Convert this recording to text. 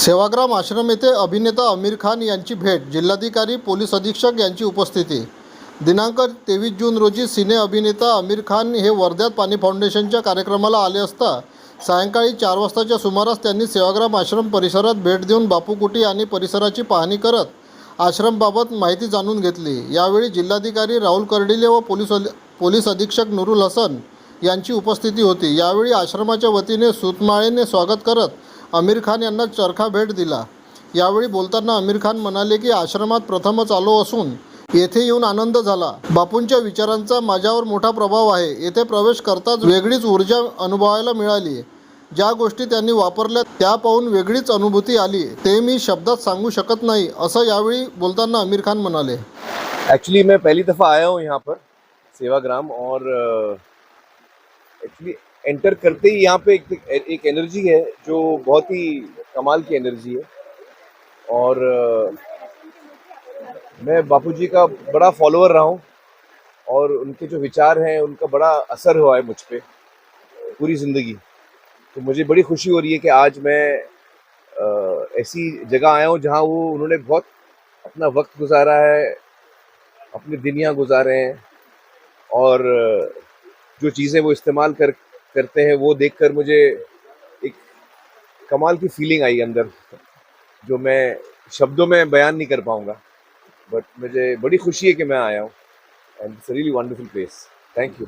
सेवाग्राम आश्रम येथे अभिनेता आमिर खान यांची भेट जिल्हाधिकारी पोलीस अधीक्षक यांची उपस्थिती. दिनांक तेवीस जून रोजी सिने अभिनेता आमिर खान हे वर्ध्यात पाणी फाउंडेशनच्या कार्यक्रमाला आले असता सायंकाळी चार वाजताच्या सुमारास त्यांनी सेवाग्राम आश्रम परिसरात भेट देऊन बापूकुटी आणि परिसराची पाहणी करत आश्रमबाबत माहिती जाणून घेतली. यावेळी जिल्हाधिकारी राहुल कर्डिले व पोलीस पोलीस अधीक्षक नुरुल हसन यांची उपस्थिती होती. यावेळी आश्रमाच्या वतीने सुतमाळेने स्वागत करत आमिर खान यांना चरखा भेट दिला. यावेळी बोलताना आमिर खान म्हणाले की आश्रमात प्रथमच आलो असून येथे येऊन आनंद झाला. बापूंच्या विचारांचा माझ्यावर मोठा प्रभाव आहे. येथे प्रवेश करताच वेगळीच ऊर्जा अनुभवायला मिळाली. ज्या गोष्टी त्यांनी वापरल्या त्या पाहून वेगळीच अनुभूती आली. ते मी शब्दात सांगू शकत नाही असं यावेळी बोलताना आमिर खान म्हणाले. एक्चुअली मैं पहली दफ़ा आया हूँ यहाँ पर सेवाग्राम और एक्चुअली एंटर करते ही यहाँ पे एक, एक एनर्जी है जो बहुत ही कमाल की एनर्जी है। और मैं बापूजी का बड़ा फॉलोअर रहा हूँ और उनके जो विचार हैं उनका बड़ा असर हुआ है मुझ पर पूरी ज़िंदगी। तो मुझे बड़ी खुशी हो रही है कि आज मैं ऐसी जगह आया हूँ जहाँ वो उन्होंने बहुत अपना वक्त गुजारा है अपनी दुनिया गुजारे हैं और जो चीज़ें वो इस्तेमाल कर करते हैं, वो देखकर मुझे एक कमाल की फीलिंग आई अंदर, जो मैं शब्दों में बयान नहीं कर पाऊँगा। बट मुझे बड़ी खुशी है कि मैं आया हूँ and it's really wonderful place thank you